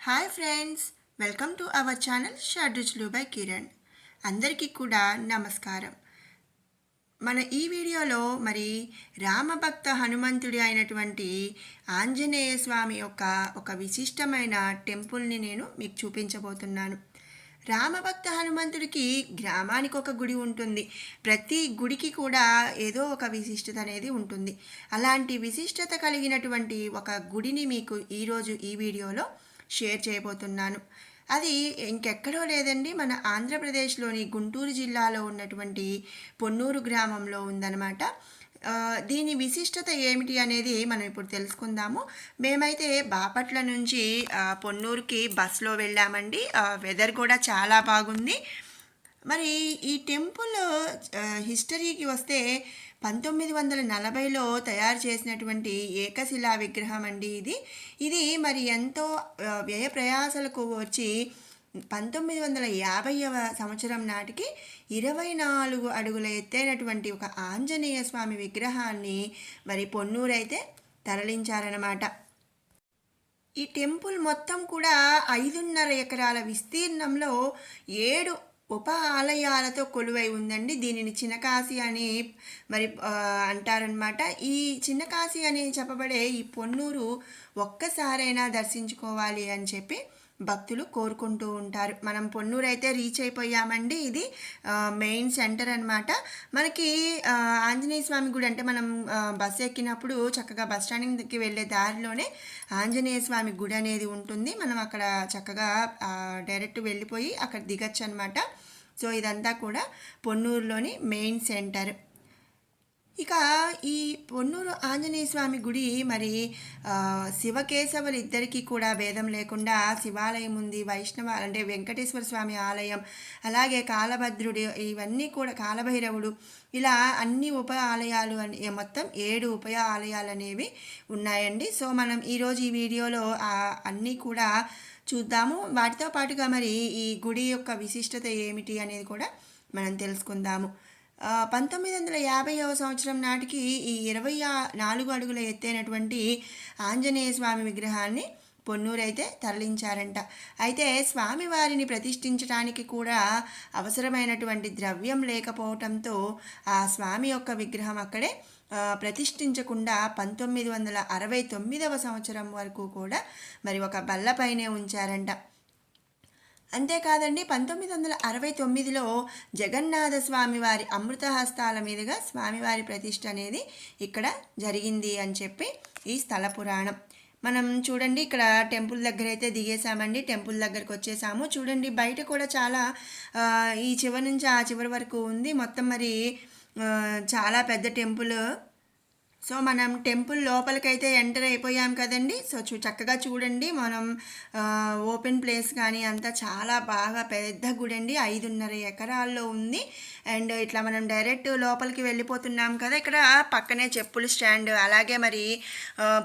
Hi friends welcome to our channel Shadruchulu by Kiran. అందరికీ కూడా నమస్కారం. మన ఈ వీడియోలో మరి రామభక్త హనుమంతుడి అయినటువంటి ఆంజనేయ స్వామి యొక్క ఒక విశిష్టమైన టెంపుల్ని నేను మీకు చూపించబోతున్నాను. రామభక్త హనుమంతుడికి గ్రామానికి ఒక గుడి ఉంటుంది. ప్రతి గుడికి కూడా ఏదో ఒక విశిష్టత అనేది ఉంటుంది. అలాంటి విశిష్టత కలిగినటువంటి ఒక గుడిని మీకు ఈరోజు ఈ వీడియోలో షేర్ చేయబోతున్నాను. అది ఇంకెక్కడో లేదండి మన ఆంధ్రప్రదేశ్లోని గుంటూరు జిల్లాలో ఉన్నటువంటి పొన్నూరు గ్రామంలో ఉందన్నమాట. దీని విశిష్టత ఏమిటి అనేది మనం ఇప్పుడు తెలుసుకుందాము. మేమైతే బాపట్ల నుంచి పొన్నూరుకి బస్లో వెళ్ళామండి. వెదర్ కూడా చాలా బాగుంది. మరి ఈ టెంపుల్ హిస్టరీకి వస్తే పంతొమ్మిది వందల నలభైలో తయారు చేసినటువంటి ఏకశిలా విగ్రహం అండి ఇది. ఇది మరి ఎంతో వ్యయ ప్రయాసలకు వచ్చి పంతొమ్మిది వందల యాభైవ సంవత్సరం నాటికి ఇరవై నాలుగు అడుగుల ఎత్తైనటువంటి ఒక ఆంజనేయ స్వామి విగ్రహాన్ని మరి పొన్నూరైతే తరలించారనమాట ఈ టెంపుల్ మొత్తం కూడా ఐదున్నర ఎకరాల విస్తీర్ణంలో ఏడు ఉప ఆలయాలతో కొలువై ఉందండి. దీనిని చిన్నకాశి అని మరి అంటారనమాట ఈ చిన్నకాశి అని చెప్పబడే ఈ పొన్నూరు ఒక్కసారైనా దర్శించుకోవాలి అని చెప్పి భక్తులు కోరుకుంటూ ఉంటారు. మనం పొన్నూరు అయితే రీచ్ అయిపోయామండి. ఇది మెయిన్ సెంటర్ అనమాట మనకి ఆంజనేయ స్వామి గుడి అంటే మనం బస్సు ఎక్కినప్పుడు చక్కగా బస్ స్టాండింగ్కి వెళ్ళే దారిలోనే ఆంజనేయ స్వామి గుడి అనేది ఉంటుంది. మనం అక్కడ చక్కగా డైరెక్ట్ వెళ్ళిపోయి అక్కడ దిగచ్చు అనమాట సో ఇదంతా కూడా పొన్నూరులోని మెయిన్ సెంటర్. ఇక ఈ పొన్నూరు ఆంజనేయ స్వామి గుడి మరి శివకేశవులిద్దరికీ శివకేశవులు ఇద్దరికీ కూడా భేదం లేకుండా శివాలయం ఉంది వైష్ణవ అంటే వెంకటేశ్వర స్వామి ఆలయం అలాగే కాలభద్రుడు ఇవన్నీ కూడా కాలభైరవుడు. ఇలా అన్ని ఉప ఆలయాలు అని మొత్తం ఏడు ఉప ఆలయాలు అనేవి ఉన్నాయండి. సో మనం ఈరోజు ఈ వీడియోలో అన్నీ కూడా చూద్దాము. వాటితో పాటుగా మరి ఈ గుడి యొక్క విశిష్టత ఏమిటి అనేది కూడా మనం తెలుసుకుందాము. పంతొమ్మిది వందల యాభైవ సంవత్సరం నాటికి ఈ ఇరవై నాలుగు అడుగుల ఎత్తైనటువంటి ఆంజనేయ స్వామి విగ్రహాన్ని పొన్నూరు అయితే తరలించారంట. అయితే స్వామివారిని ప్రతిష్ఠించడానికి కూడా అవసరమైనటువంటి ద్రవ్యం లేకపోవటంతో ఆ స్వామి యొక్క విగ్రహం అక్కడే ప్రతిష్ఠించకుండా పంతొమ్మిది వందల అరవై తొమ్మిదవ సంవత్సరం వరకు కూడా మరి ఒక బల్లపైనే ఉంచారంట. అంతేకాదండి పంతొమ్మిది వందల అరవై తొమ్మిదిలో జగన్నాథ స్వామివారి అమృతహస్తాల మీదుగా స్వామివారి ప్రతిష్ట అనేది ఇక్కడ జరిగింది అని చెప్పి ఈ స్థల పురాణం. మనం చూడండి ఇక్కడ టెంపుల్ దగ్గర అయితే దిగేసామండి టెంపుల్ దగ్గరకు వచ్చేసాము. చూడండి బయట కూడా చాలా ఈ చివరి నుంచి ఆ చివరి వరకు ఉంది. మొత్తం మరి చాలా పెద్ద టెంపుల్ సో మనం టెంపుల్ లోపలికైతే ఎంటర్ అయిపోయాం కదండి. సో చూ చక్కగా చూడండి. మనం ఓపెన్ ప్లేస్ కానీ అంతా చాలా బాగా పెద్ద గుడి అండి ఐదున్నర ఎకరాల్లో ఉంది. అండ్ ఇట్లా మనం డైరెక్ట్ లోపలికి వెళ్ళిపోతున్నాం కదా. ఇక్కడ పక్కనే చెప్పుల స్టాండ్ అలాగే మరి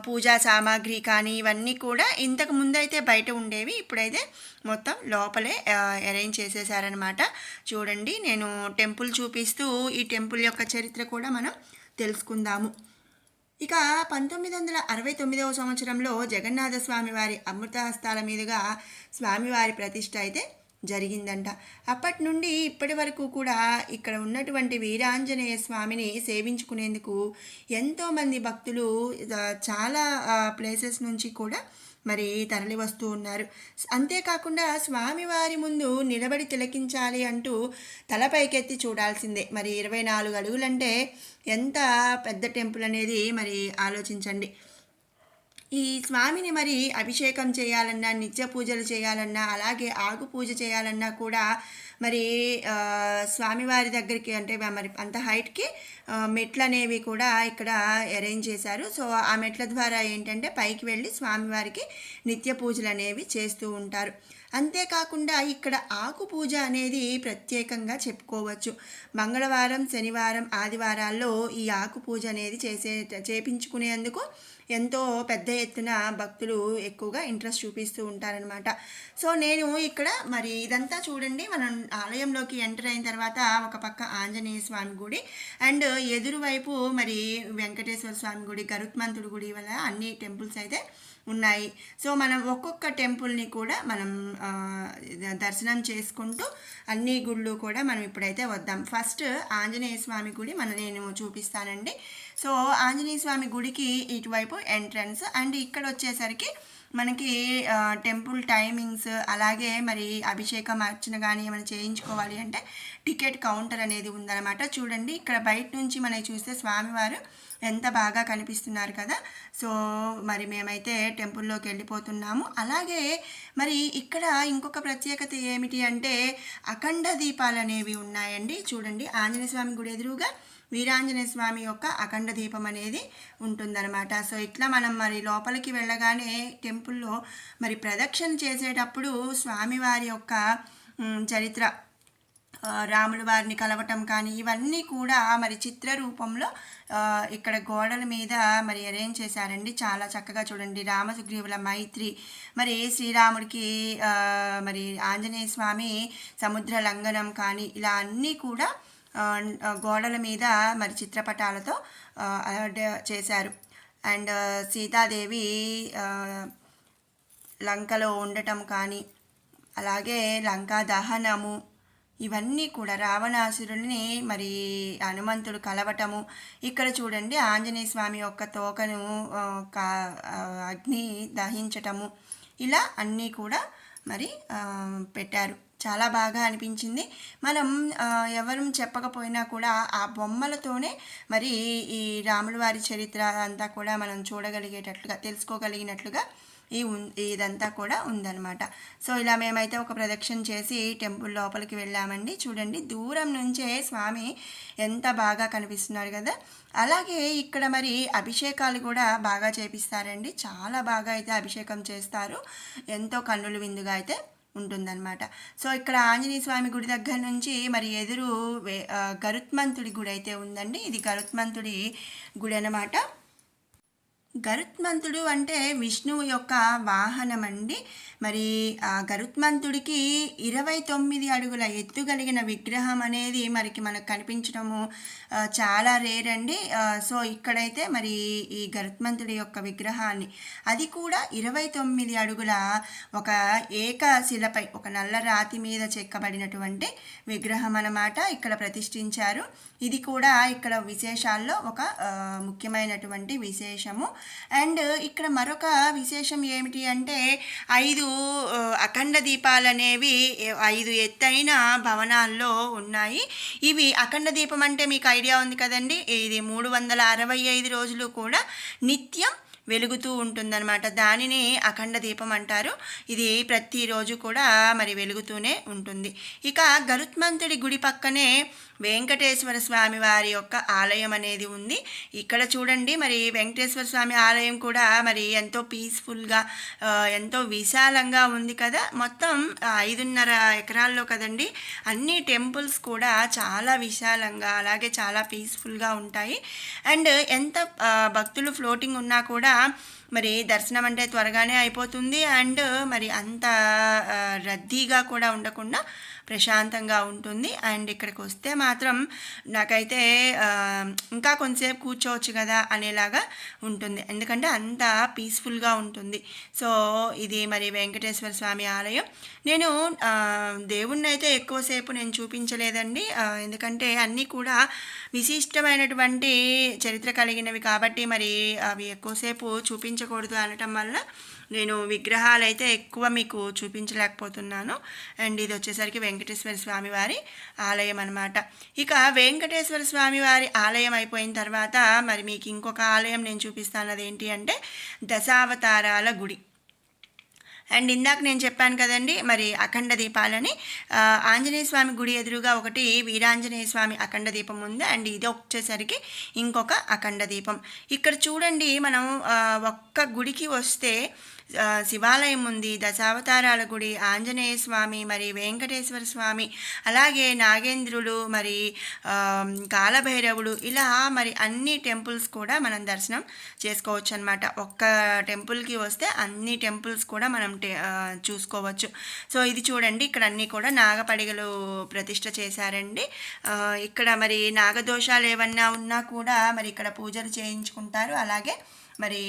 పూజా సామాగ్రి కానీ ఇవన్నీ కూడా ఇంతకు ముందు అయితే బయట ఉండేవి. ఇప్పుడైతే మొత్తం లోపలే అరేంజ్ చేసేసారనమాట చూడండి. నేను టెంపుల్ చూపిస్తూ ఈ టెంపుల్ యొక్క చరిత్ర కూడా మనం తెలుసుకుందాము. ఇక పంతొమ్మిది వందల అరవై తొమ్మిదవ సంవత్సరంలో జగన్నాథ స్వామివారి అమృతహస్తాల మీదుగా స్వామివారి ప్రతిష్ట అయితే జరిగిందంట. అప్పటి నుండి ఇప్పటి వరకు కూడా ఇక్కడ ఉన్నటువంటి వీరాంజనేయ స్వామిని సేవించుకునేందుకు ఎంతోమంది భక్తులు చాలా ప్లేసెస్ నుంచి కూడా మరి తరలి వస్తూ ఉన్నారు. అంతేకాకుండా స్వామివారి ముందు నిలబడి తిలకించాలి అంటూ తలపైకెత్తి చూడాల్సిందే. మరి ఇరవై నాలుగు అడుగులంటే ఎంత పెద్ద టెంపుల్ అనేది మరి ఆలోచించండి. ఈ స్వామిని మరి అభిషేకం చేయాలన్నా నిత్య పూజలు చేయాలన్నా అలాగే ఆకు పూజ చేయాలన్నా కూడా మరి స్వామివారి దగ్గరికి అంటే మరి అంత హైట్కి మెట్లు అనేవి కూడా ఇక్కడ అరేంజ్ చేశారు. సో ఆ మెట్ల ద్వారా ఏంటంటే పైకి వెళ్ళి స్వామివారికి నిత్య పూజలు అనేవి చేస్తూ ఉంటారు. అంతేకాకుండా ఇక్కడ ఆకు పూజ అనేది ప్రత్యేకంగా చెప్పుకోవచ్చు. మంగళవారం శనివారం ఆదివారాల్లో ఈ ఆకు పూజ అనేది చేసే చేపించుకునేందుకు ఎంతో పెద్ద ఎత్తున భక్తులు ఎక్కువగా ఇంట్రెస్ట్ చూపిస్తూ ఉంటారనమాట సో నేను ఇక్కడ మరి ఇదంతా చూడండి. మనం ఆలయంలోకి ఎంటర్ అయిన తర్వాత ఒక పక్క ఆంజనేయ స్వామి గుడి అండ్ ఎదురువైపు మరి వెంకటేశ్వర స్వామి గుడి గరుత్మంతుడి గుడి వల్ల అన్ని టెంపుల్స్ అయితే ఉన్నాయి. సో మనం ఒక్కొక్క టెంపుల్ని కూడా మనం దర్శనం చేసుకుంటూ అన్ని గుళ్ళు కూడా మనం ఇప్పుడైతే వద్దాం. ఫస్ట్ ఆంజనేయ స్వామి గుడి మన నేను చూపిస్తానండి. సో ఆంజనేయ స్వామి గుడికి ఇటువైపు ఎంట్రన్స్ అండ్ ఇక్కడ వచ్చేసరికి మనకి టెంపుల్ టైమింగ్స్ అలాగే మరి అభిషేకం అర్చన కానీ ఏమైనా చేయించుకోవాలి అంటే టికెట్ కౌంటర్ అనేది ఉందన్నమాట. చూడండి ఇక్కడ బయట నుంచి మనం చూస్తే స్వామివారు ఎంత బాగా కనిపిస్తున్నారు కదా. సో మరి మేమైతే టెంపుల్లోకి వెళ్ళిపోతున్నాము. అలాగే మరి ఇక్కడ ఇంకొక ప్రత్యేకత ఏమిటి అంటే అఖండ దీపాలు అనేవి ఉన్నాయండి. చూడండి ఆంజనేయ స్వామి గుడి ఎదురుగా వీరాంజనేయ స్వామి యొక్క అఖండ దీపం అనేది ఉంటుందన్నమాట. సో ఇట్లా మనం మరి లోపలికి వెళ్ళగానే టెంపుల్లో మరి ప్రదక్షిణ చేసేటప్పుడు స్వామివారి యొక్క చరిత్ర రాముల వారిని కలవటం కానీ ఇవన్నీ కూడా మరి చిత్ర రూపంలో ఇక్కడ గోడల మీద మరి అరేంజ్ చేశారండి. చాలా చక్కగా చూడండి. రామసుగ్రీవుల మైత్రి. మరి శ్రీరాముడికి మరి ఆంజనేయ స్వామి సముద్ర లంఘనం కానీ ఇలా అన్నీ కూడా గోడల మీద మరి చిత్రపటాలతో చేశారు. అండ్ సీతాదేవి లంకలో ఉండటం కానీ అలాగే లంకా దహనము ఇవన్నీ కూడా రావణాసురుడిని మరి హనుమంతుడు కలవటము. ఇక్కడ చూడండి ఆంజనేయ స్వామి యొక్క తోకను కా- అగ్ని దహించటము. ఇలా అన్నీ కూడా మరి పెట్టారు. చాలా బాగా అనిపించింది. మనం ఎవరు చెప్పకపోయినా కూడా ఆ బొమ్మలతోనే మరి ఈ రాముల వారి చరిత్ర అంతా కూడా మనం చూడగలిగేటట్లుగా తెలుసుకోగలిగినట్లుగా ఈ ఇదంతా కూడా ఉందన్నమాట. సో ఇలా మేమైతే ఒక ప్రదక్షిణ చేసి టెంపుల్ లోపలికి వెళ్ళామండి. చూడండి దూరం నుంచే స్వామి ఎంత బాగా కనిపిస్తున్నారు కదా. అలాగే ఇక్కడ మరి అభిషేకాలు కూడా బాగా చేపిస్తారండి. చాలా బాగా అయితే అభిషేకం చేస్తారు. ఎంతో కన్నుల విందుగా అయితే. ఉంటుందన్నమాట. సో ఇక్కడ ఆంజనేయ స్వామి గుడి దగ్గర నుంచి మరి ఎదురు వే- గరుత్మంతుడి గుడి అయితే ఉందండి. ఇది గరుత్మంతుడి గుడి అన్నమాట గరుత్మంతుడు అంటే విష్ణువు యొక్క వాహనం అండి. మరి ఆ గరుత్మంతుడికి ఇరవై తొమ్మిది అడుగుల ఎత్తు కలిగిన విగ్రహం అనేది మరికి మనకు కనిపించడము చాలా రేర్ అండి. సో ఇక్కడైతే మరి ఈ గరుత్మంతుడి యొక్క విగ్రహాన్ని అది కూడా ఇరవై తొమ్మిది అడుగుల ఒక ఏకశిలపై ఒక నల్ల రాతి మీద చెక్కబడినటువంటి విగ్రహం అన్నమాట ఇక్కడ ప్రతిష్ఠించారు. ఇది కూడా ఇక్కడ విశేషాల్లో ఒక ముఖ్యమైనటువంటి విశేషము. అండ్ ఇక్కడ మరొక విశేషం ఏమిటి అంటే ఐదు అఖండ దీపాలు అనేవి ఐదు ఎత్తైన భవనాల్లో ఉన్నాయి. ఇవి అఖండ దీపం అంటే మీకు ఐడియా ఉంది కదండి? ఇది మూడు వందల అరవై ఐదు రోజులు కూడా నిత్యం వెలుగుతూ ఉంటుందన్నమాట. దానిని అఖండ దీపం అంటారు. ఇది ప్రతిరోజు కూడా మరి వెలుగుతూనే ఉంటుంది. ఇక గరుత్మంతుడి గుడి పక్కనే వెంకటేశ్వర స్వామి వారి యొక్క ఆలయం అనేది ఉంది. ఇక్కడ చూడండి మరి వెంకటేశ్వర స్వామి ఆలయం కూడా మరి ఎంతో పీస్ఫుల్గా ఎంతో విశాలంగా ఉంది కదా. మొత్తం ఐదున్నర ఎకరాల్లో కదండి. అన్ని టెంపుల్స్ కూడా చాలా విశాలంగా అలాగే చాలా పీస్ఫుల్గా ఉంటాయి. అండ్ ఎంత భక్తులు ఫ్లోటింగ్ ఉన్నా కూడా మరి దర్శనం అంటే త్వరగానే అయిపోతుంది. అండ్ మరి అంత రద్దీగా కూడా ఉండకుండా ప్రశాంతంగా ఉంటుంది. అండ్ ఇక్కడికి వస్తే మాత్రం నాకైతే ఇంకా కొంతసేపు కూర్చోవచ్చు కదా అనేలాగా ఉంటుంది. ఎందుకంటే అంత పీస్ఫుల్గా ఉంటుంది. సో ఇది మరి వెంకటేశ్వర స్వామి ఆలయం. నేను దేవుణ్ణి అయితే ఎక్కువసేపు నేను చూపించలేదండి. ఎందుకంటే అన్నీ కూడా విశిష్టమైనటువంటి చరిత్ర కలిగినవి కాబట్టి మరి అవి ఎక్కువసేపు చూపించకూడదు అనటం వల్ల నేను విగ్రహాలు అయితే ఎక్కువ మీకు చూపించలేకపోతున్నాను. అండ్ ఇది వచ్చేసరికి వెంకటేశ్వర స్వామి వారి ఆలయం అనమాట ఇక వెంకటేశ్వర స్వామి వారి ఆలయం అయిపోయిన తర్వాత మరి మీకు ఇంకొక ఆలయం నేను చూపిస్తాను అదేంటి అంటే దశావతారాల గుడి. అండ్ ఇందాక నేను చెప్పాను కదండి మరి అఖండ దీపాలని ఆంజనేయ స్వామి గుడి ఎదురుగా ఒకటి వీరాంజనేయ స్వామి అఖండ దీపం ఉంది. అండ్ ఇది వచ్చేసరికి ఇంకొక అఖండ దీపం. ఇక్కడ చూడండి మనం ఒక్క గుడికి వస్తే శివాలయం ఉంది దశావతారాల గుడి ఆంజనేయ స్వామి మరి వెంకటేశ్వర స్వామి అలాగే నాగేంద్రులు మరి కాలభైరవుడు ఇలా మరి అన్ని టెంపుల్స్ కూడా మనం దర్శనం చేసుకోవచ్చు అనమాట ఒక్క టెంపుల్కి వస్తే అన్ని టెంపుల్స్ కూడా మనం చూసుకోవచ్చు. సో ఇది చూడండి ఇక్కడ అన్నీ కూడా నాగపడిగలు ప్రతిష్ట చేశారండి. ఇక్కడ మరి నాగదోషాలు ఏమన్నా ఉన్నా కూడా మరి ఇక్కడ పూజలు చేయించుకుంటారు. అలాగే మరి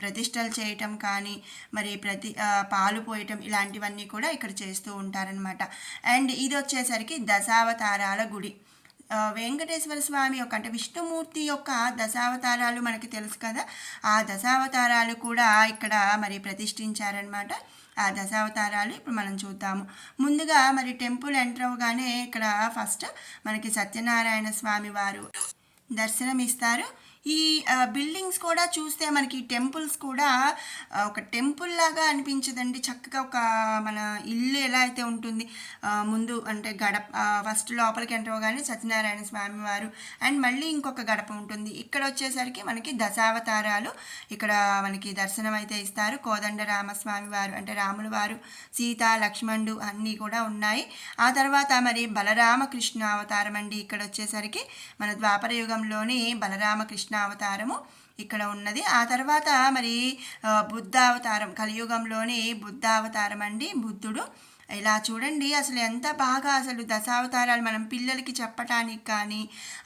ప్రతిష్టలు చేయటం కానీ మరి ప్రతి పాలు పోయటం ఇలాంటివన్నీ కూడా ఇక్కడ చేస్తూ ఉంటారనమాట అండ్ ఇది వచ్చేసరికి దశావతారాల గుడి. వెంకటేశ్వర స్వామి యొక్క అంటే విష్ణుమూర్తి యొక్క దశావతారాలు మనకి తెలుసు కదా. ఆ దశావతారాలు కూడా ఇక్కడ మరి ప్రతిష్ఠించారనమాట ఆ దశావతారాలు ఇప్పుడు మనం చూద్దాము. ముందుగా మరి టెంపుల్ ఎంటర్ అవగానే ఇక్కడ ఫస్ట్ మనకి సత్యనారాయణ స్వామి వారు దర్శనం ఇస్తారు ఈ బిల్డింగ్స్ కూడా చూస్తే మనకి టెంపుల్స్ కూడా ఒక టెంపుల్ లాగా అనిపించదండి. చక్కగా ఒక మన ఇల్లు ఎలా అయితే ఉంటుంది. ముందు అంటే గడప ఫస్ట్ లోపలికి ఎంటర్ సత్యనారాయణ స్వామి వారు అండ్ మళ్ళీ ఇంకొక గడప ఉంటుంది. ఇక్కడ వచ్చేసరికి మనకి దశావతారాలు. ఇక్కడ మనకి దర్శనం అయితే ఇస్తారు. కోదండ రామస్వామి వారు అంటే రాముల వారు సీత లక్ష్మణుడు అన్నీ కూడా ఉన్నాయి. ఆ తర్వాత మరి బలరామకృష్ణ అవతారం అండి. ఇక్కడ వచ్చేసరికి మన ద్వాపర యుగంలోని బలరామకృష్ణ అవతారము ఇక్కడ ఉన్నది. ఆ తర్వాత మరి బుద్ధావతారం కలియుగంలోని బుద్ధావతారం అండి బుద్ధుడు. ఇలా చూడండి అసలు ఎంత బాగా అసలు దశావతారాలు మనం పిల్లలకి చెప్పటానికి కానీ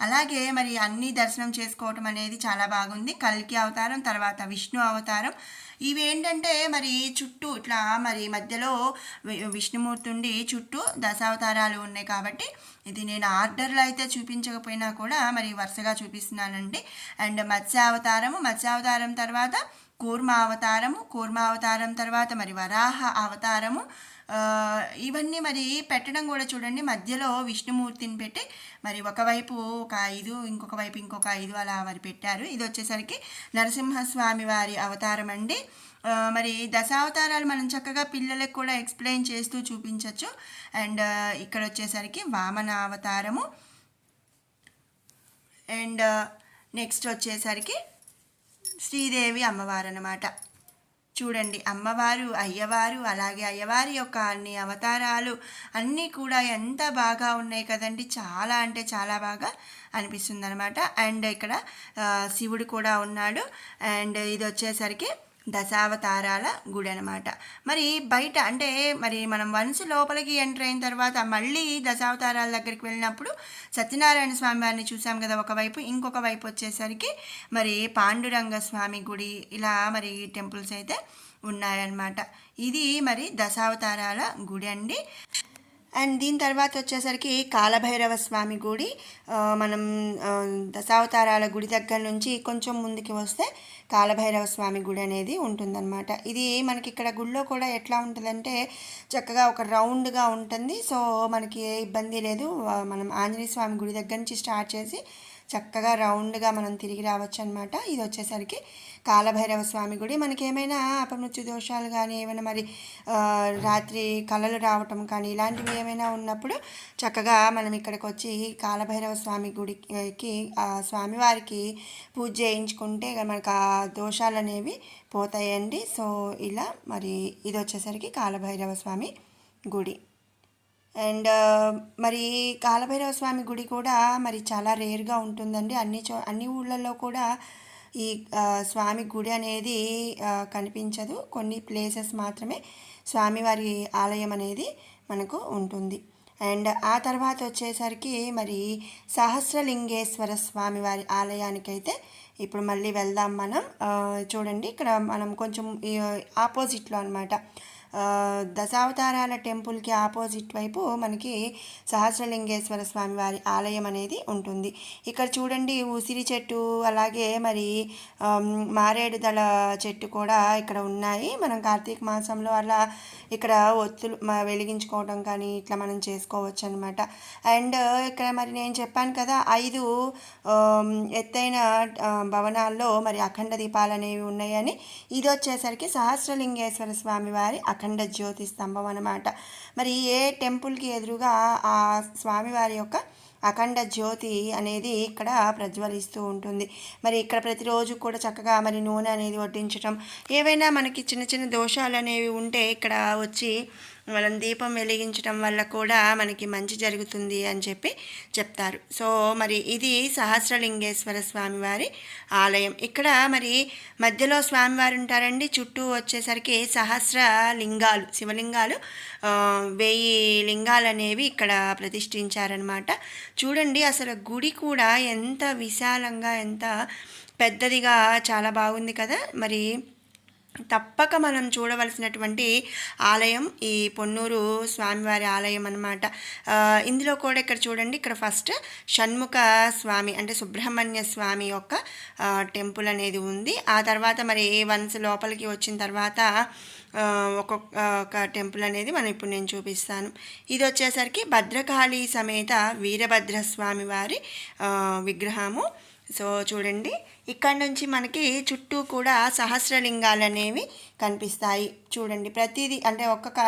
అలాగే మరి అన్ని దర్శనం చేసుకోవటం అనేది చాలా బాగుంది. కల్కి అవతారం తర్వాత విష్ణు అవతారం ఇవి ఏంటంటే మరి చుట్టూ ఇట్లా మరి మధ్యలో విష్ణుమూర్తి ఉండి చుట్టూ దశావతారాలు ఉన్నాయి కాబట్టి ఇది నేను ఆర్డర్లో అయితే చూపించకపోయినా కూడా మరి వరుసగా చూపిస్తున్నానండి. అండ్ మత్స్యావతారము మత్స్యావతారం తర్వాత కూర్మ అవతారము కూర్మ అవతారం తర్వాత మరి వరాహ అవతారము. ఇవన్నీ మరి పెట్టడం కూడా చూడండి. మధ్యలో విష్ణుమూర్తిని పెట్టి మరి ఒకవైపు ఒక ఐదు ఇంకొక వైపు ఇంకొక ఐదు అలా మరి పెట్టారు. ఇది వచ్చేసరికి నరసింహస్వామి వారి అవతారం అండి. మరి దశావతారాలు మనం చక్కగా పిల్లలకు కూడా ఎక్స్ప్లెయిన్ చేస్తూ చూపించవచ్చు అండ్ ఇక్కడ వచ్చేసరికి వామన అవతారము. అండ్ నెక్స్ట్ వచ్చేసరికి శ్రీదేవి అమ్మవారు అనమాట చూడండి అమ్మవారు అయ్యవారు అలాగే అయ్యవారి యొక్క అన్ని అవతారాలు అన్నీ కూడా ఎంత బాగా ఉన్నాయి కదండి. చాలా అంటే చాలా బాగా అనిపిస్తుంది అనమాట అండ్ ఇక్కడ శివుడు కూడా ఉన్నాడు. అండ్ ఇది వచ్చేసరికి దశావతారాల గుడి అనమాట మరి బయట అంటే మరి మనం వన్స్ లోపలికి ఎంటర్ అయిన తర్వాత మళ్ళీ దశావతారాల దగ్గరికి వెళ్ళినప్పుడు సత్యనారాయణ స్వామి వారిని చూసాం కదా ఒకవైపు ఇంకొక వైపు వచ్చేసరికి మరి పాండురంగ స్వామి గుడి ఇలా మరి టెంపుల్స్ అయితే ఉన్నాయన్నమాట. ఇది మరి దశావతారాల గుడి అండి అండ్ దీని తర్వాత వచ్చేసరికి కాలభైరవ స్వామి గుడి. మనం దశావతారాల గుడి దగ్గర నుంచి కొంచెం ముందుకి వస్తే కాలభైరవ స్వామి గుడి అనేది ఉంటుందన్నమాట. ఇది మనకి ఇక్కడ గుడిలో కూడా ఎట్లా ఉంటుందంటే చక్కగా ఒక రౌండ్గా ఉంటుంది. సో మనకి ఏ ఇబ్బంది లేదు. మనం ఆంజనేయ స్వామి గుడి దగ్గర నుంచి స్టార్ట్ చేసి చక్కగా రౌండ్గా మనం తిరిగి రావచ్చు అనమాట ఇది వచ్చేసరికి కాలభైరవ స్వామి గుడి. మనకి ఏమైనా అపమృత్యు దోషాలు కానీ ఏమైనా మరి రాత్రి కళలు రావటం కానీ ఇలాంటివి ఏమైనా ఉన్నప్పుడు చక్కగా మనం ఇక్కడికి వచ్చి కాలభైరవ స్వామి గుడికి స్వామివారికి పూజ చేయించుకుంటే మనకు ఆ దోషాలు అనేవి పోతాయండి. సో ఇలా మరి ఇది వచ్చేసరికి కాలభైరవ స్వామి గుడి. అండ్ మరి కాలభైరవ స్వామి గుడి కూడా మరి చాలా రేర్గా ఉంటుందండి. అన్ని చో అన్ని ఊళ్ళల్లో కూడా ఈ స్వామి గుడి అనేది కనిపించదు. కొన్ని ప్లేసెస్ మాత్రమే స్వామివారి ఆలయం అనేది మనకు ఉంటుంది. అండ్ ఆ తర్వాత వచ్చేసరికి మరి సహస్రలింగేశ్వర స్వామి వారి ఆలయానికైతే ఇప్పుడు మళ్ళీ వెళ్దాం మనం. చూడండి ఇక్కడ మనం కొంచెం ఆపోజిట్లో అనమాట దశావతారాల టెంపుల్కి ఆపోజిట్ వైపు మనకి సహస్రలింగేశ్వర స్వామి వారి ఆలయం అనేది ఉంటుంది. ఇక్కడ చూడండి ఉసిరి చెట్టు అలాగే మరి మారేడుదల మారేడు దళ చెట్టు కూడా ఇక్కడ ఉన్నాయి. మనం కార్తీక మాసంలో అలా ఇక్కడ ఒత్తులు వెలిగించుకోవడం కానీ ఇట్లా మనం చేసుకోవచ్చు అనమాట అండ్ ఇక్కడ మరి నేను చెప్పాను కదా ఐదు ఎత్తైన భవనాల్లో మరి అఖండ దీపాలు అనేవి ఉన్నాయని. ఇది వచ్చేసరికి సహస్రలింగేశ్వర స్వామి వారి అఖండ అఖండ జ్యోతి స్తంభం అన్నమాట. మరి ఏ టెంపుల్కి ఎదురుగా ఆ స్వామివారి యొక్క అఖండ జ్యోతి అనేది ఇక్కడ ప్రజ్వలిస్తూ ఉంటుంది. మరి ఇక్కడ ప్రతిరోజు కూడా చక్కగా మరి నూనె అనేది వడ్డించడం ఏవైనా మనకి చిన్న చిన్న దోషాలు అనేవి ఉంటే ఇక్కడ వచ్చి మనం దీపం వెలిగించడం వల్ల కూడా మనకి మంచి జరుగుతుంది అని చెప్పి చెప్తారు. సో మరి ఇది సహస్రలింగేశ్వర స్వామివారి ఆలయం. ఇక్కడ మరి మధ్యలో స్వామివారు ఉంటారండి. చుట్టూ వచ్చేసరికి సహస్ర లింగాలు శివలింగాలు వెయ్యి లింగాలు అనేవి ఇక్కడ ప్రతిష్ఠించారనమాట చూడండి అసలు గుడి కూడా ఎంత విశాలంగా ఎంత పెద్దదిగా చాలా బాగుంది కదా. మరి తప్పక మనం చూడవలసినటువంటి ఆలయం ఈ పొన్నూరు స్వామివారి ఆలయం అనమాట ఇందులో కూడా ఇక్కడ చూడండి ఇక్కడ ఫస్ట్ షణ్ముఖ స్వామి అంటే సుబ్రహ్మణ్య స్వామి యొక్క టెంపుల్ అనేది ఉంది. ఆ తర్వాత మరి వన్స్ లోపలికి వచ్చిన తర్వాత ఒక్కొక్క టెంపుల్ అనేది మనం ఇప్పుడు నేను చూపిస్తాను. ఇది వచ్చేసరికి భద్రకాళి సమేత వీరభద్ర స్వామి వారి విగ్రహము. సో చూడండి ఇక్కడ నుంచి మనకి చుట్టూ కూడా సహస్రలింగాలు అనేవి కనిపిస్తాయి. చూడండి ప్రతిదీ అంటే ఒక్కొక్క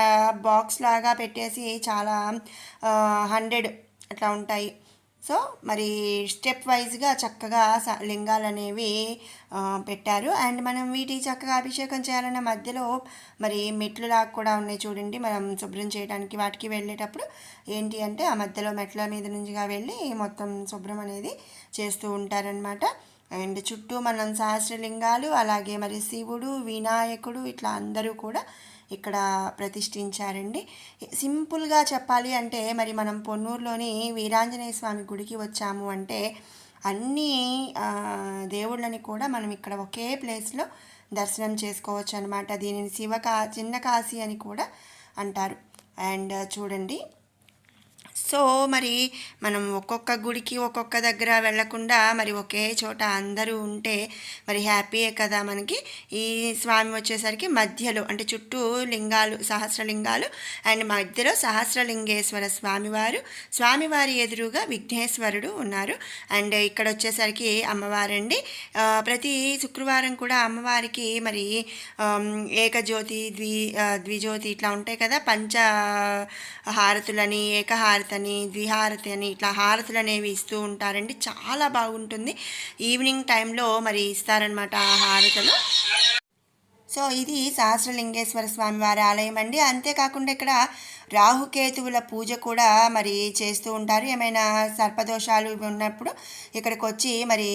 బాక్స్ లాగా పెట్టేసి చాలా హండ్రెడ్ అట్లా ఉంటాయి. సో మరి స్టెప్ వైజ్గా చక్కగా స- లింగాలు అనేవి పెట్టారు. అండ్ మనం వీటికి చక్కగా అభిషేకం చేయాలన్న మధ్యలో మరి మెట్లు లాగా కూడా ఉన్నాయి చూడండి. మనం శుభ్రం చేయడానికి వాటికి వెళ్ళేటప్పుడు ఏంటి అంటే ఆ మధ్యలో మెట్ల మీద నుంచిగా వెళ్ళి మొత్తం శుభ్రం అనేది చేస్తూ ఉంటారనమాట అండ్ చుట్టూ మనం సహస్రలింగాలు అలాగే మరి శివుడు వినాయకుడు ఇట్లా అందరూ కూడా ఇక్కడ ప్రతిష్ఠించారండి. సింపుల్గా చెప్పాలి అంటే మరి మనం పొన్నూరులోని వీరాంజనేయ స్వామి గుడికి వచ్చాము అంటే అన్ని దేవుళ్ళని కూడా మనం ఇక్కడ ఒకే ప్లేస్లో దర్శనం చేసుకోవచ్చు అనమాట దీనిని శివకా చిన్న కాశీ అని కూడా అంటారు. అండ్ చూడండి సో మరి మనం ఒక్కొక్క గుడికి ఒక్కొక్క దగ్గర వెళ్ళకుండా మరి ఒకే చోట అందరూ ఉంటే మరి హ్యాపీయే కదా మనకి. ఈ స్వామి వచ్చేసరికి మధ్యలో అంటే చుట్టూ లింగాలు సహస్రలింగాలు అండ్ మధ్యలో సహస్రలింగేశ్వర స్వామివారు. స్వామివారి ఎదురుగా విఘ్నేశ్వరుడు ఉన్నారు. అండ్ ఇక్కడ వచ్చేసరికి అమ్మవారండి. ప్రతి శుక్రవారం కూడా అమ్మవారికి మరి ఏకజ్యోతి ద్వి ద్విజ్యోతి ఇట్లా ఉంటాయి కదా పంచ హారతులని ఏకహారతని ద్విహారతి అని ఇట్లా హారతులు అనేవి ఇస్తూ ఉంటారండి. చాలా బాగుంటుంది. ఈవినింగ్ టైంలో మరి ఇస్తారనమాట ఆ హారతలు. సో ఇది సహస్రలింగేశ్వర స్వామి వారి ఆలయం అండి. అంతేకాకుండా ఇక్కడ రాహుకేతువుల పూజ కూడా మరి చేస్తూ ఉంటారు. ఏమైనా సర్పదోషాలు ఇవి ఉన్నప్పుడు ఇక్కడికి వచ్చి మరి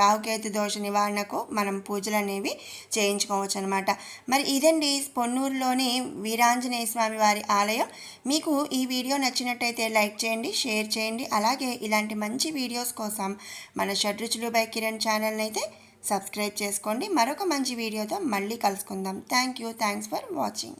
రాహుకేతు దోష నివారణకు మనం పూజలు అనేవి చేయించుకోవచ్చు అనమాట మరి ఇదండి పొన్నూరులోని వీరాంజనేయ స్వామి వారి ఆలయం. మీకు ఈ వీడియో నచ్చినట్టయితే లైక్ చేయండి షేర్ చేయండి. అలాగే ఇలాంటి మంచి వీడియోస్ కోసం మన షడ్రుచులు బై కిరణ్ ఛానల్ని అయితే సబ్స్క్రైబ్ చేసుకోండి. మరొక మంచి వీడియోతో మళ్ళీ కలుసుకుందాం. Thank you thanks for watching